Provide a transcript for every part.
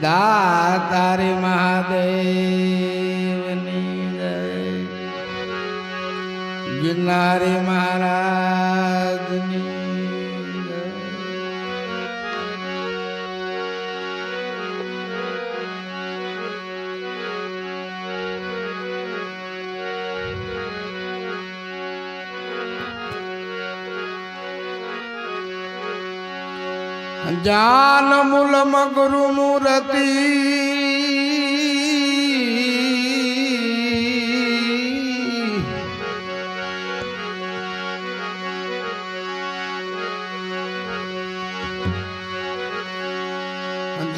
દાતારી મહાદેવની જય. ગિરનારી મહારાજની જાન મૂલમ ગુરુ મૂર્તિ.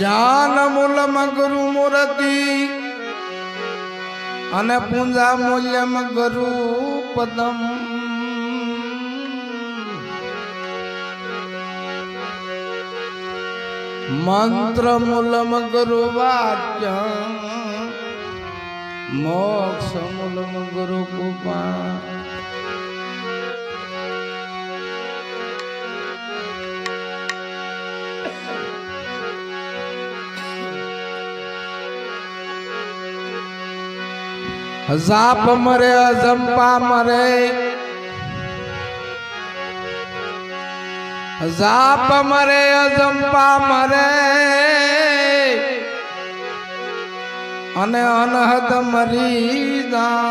જાન મૂલમ ગુરુ મૂર્તિ. અને પૂંજા મૂલ્યમ ગુરુ પદમ. મંત્ર મૂલમ ગુરુ વાક્ય મોક્ષ મૂલમ ગુરુ કૃપા જાપ મરે અજંપા મરે જાપ મરે અજંપા મરે. અને અનહદ મરી જાય.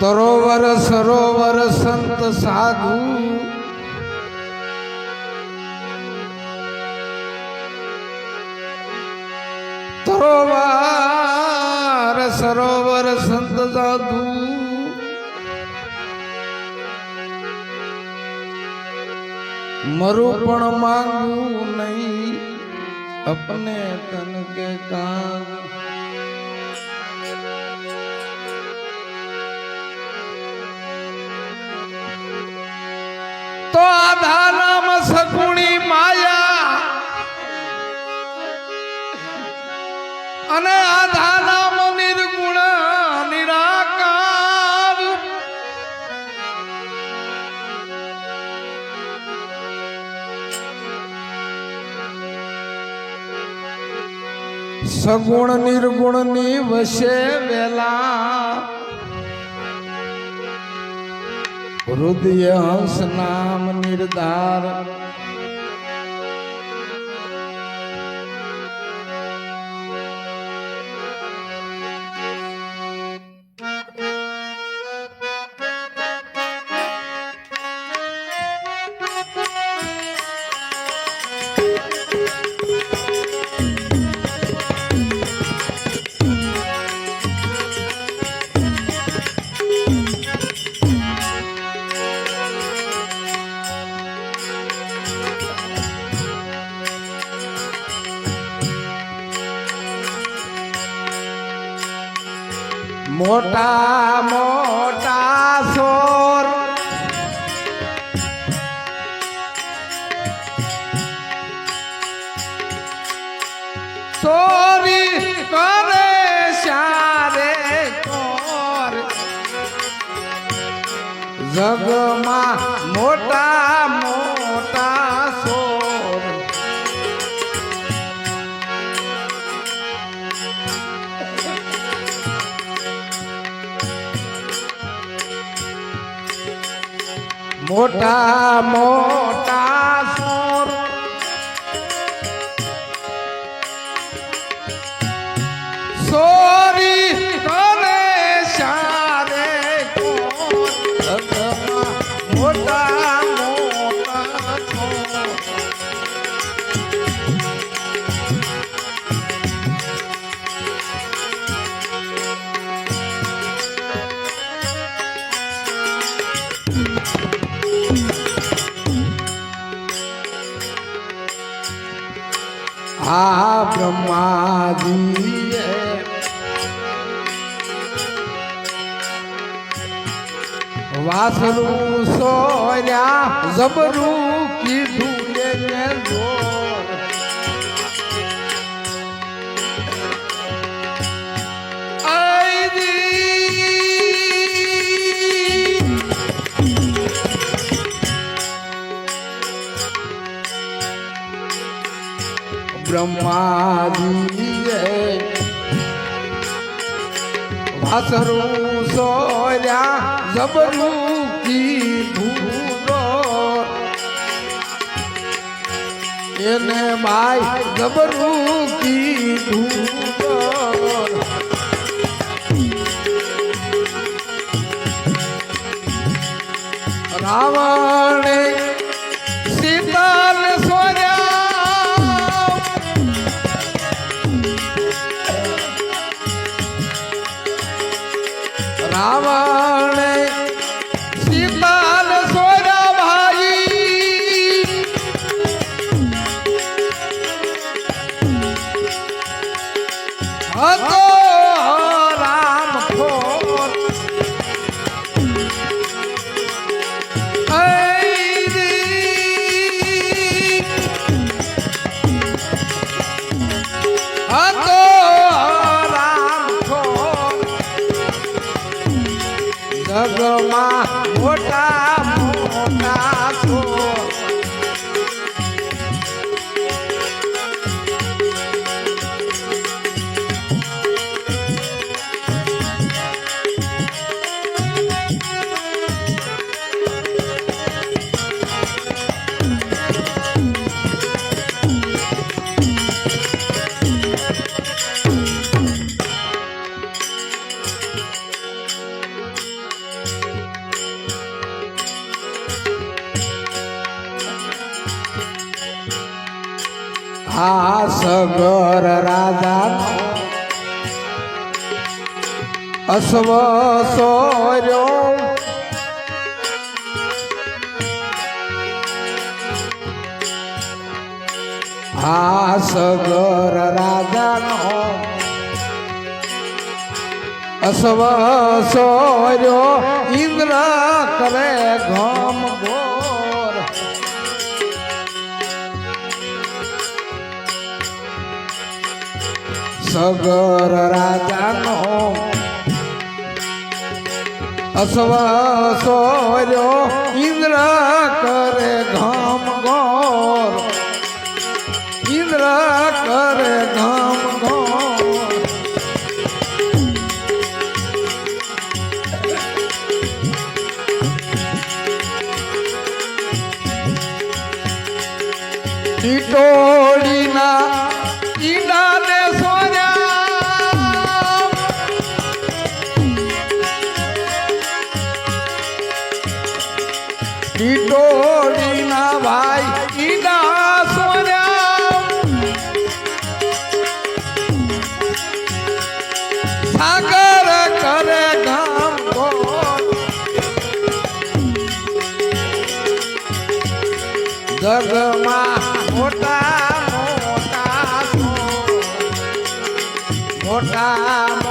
તરોવર સરોવર સંત સાધુ તરોવર સરોવર સંત સાધુ. મરું પણ માંગું નહીં અપને તન કે કામ. સગુણ નિર્ગુણની વશે વેલા. હૃદય હંસ નામ નિર્ધાર. મોટા મોટા સોર સોરી કરે શારે કોર. જગમાં મોટા મોટા મોટા જબરું કીધું એને જોર બ્રહ્માજી વાસરું સોર્યા જબરું કીધું. એને માય ગબરું કીધું રાવણે સીતાલ સોર્યા રાવણે મોટા મોટા અશ્વ સોર્યો આ સગર રાજાનો અશ્વ સોર્યો ઇન્દ્ર કરે ઘમ ઘોર સગર રાજાનો અશ્વ સોર્યો ઇન્દ્ર કરે ઘમ ગોર. ઇન્દ્ર કરે ઘમ ગોર. ટીટોળીના મોટા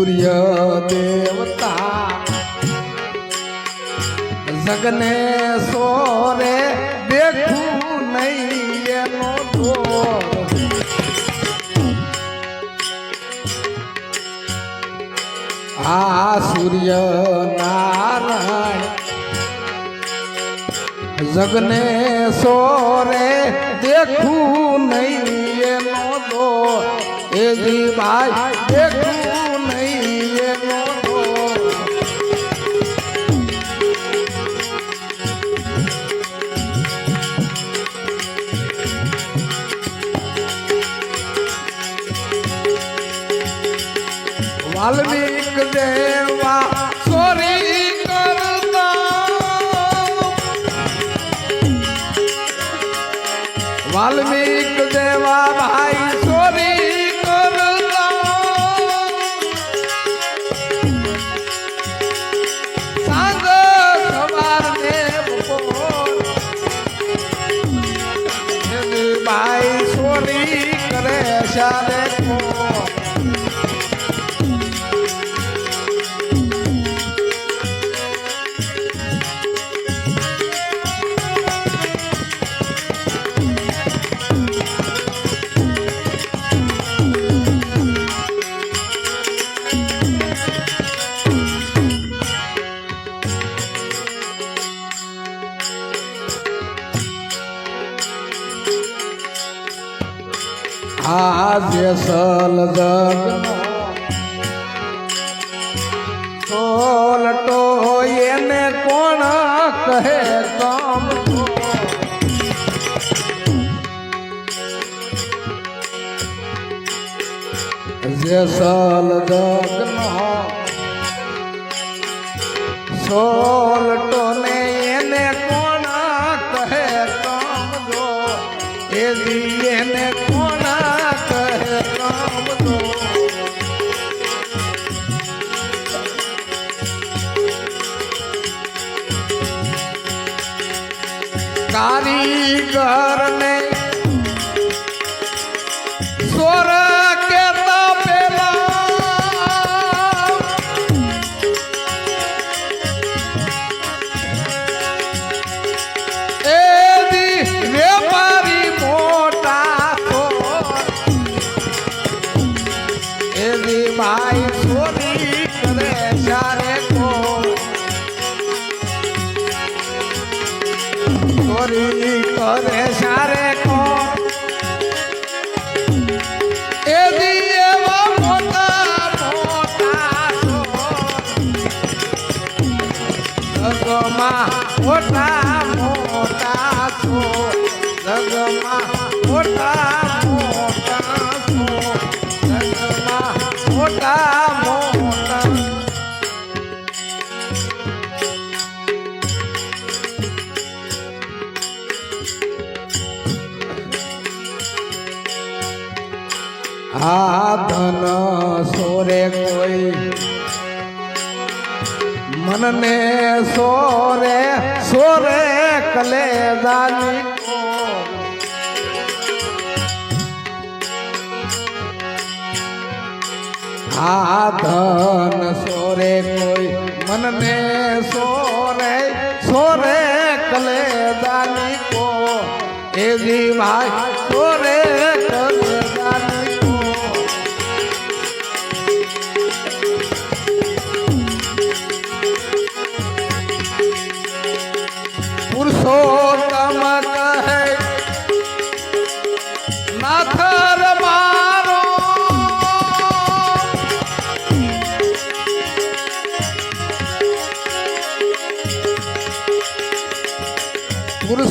સૂર્ય દેવતા. જગને સોરે દેખું નહીં એનો દોર. આ સૂર્ય નારાયણ જગને સોરે દેખું નહીં એનો દોર. એ દેખું વાલ્મીક દેવા સોરી વાલ્મીક દેવા ભાઈ સોરી ભાઈ સોરી કરે શારે આજે સલ સોલટો એને કોણ કહે કામ? જે સલ જગનો સોલટો ને એને કોણ કહે કામ જો? એ એને કારીગર ને આ ધન સોરે કોઈ મનને સોરે સોરે કલેદાની આ ધન સોરે કોઈ મનને સોરે સોરે કલેદાની કો એ જીવાય સોરે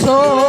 corazón.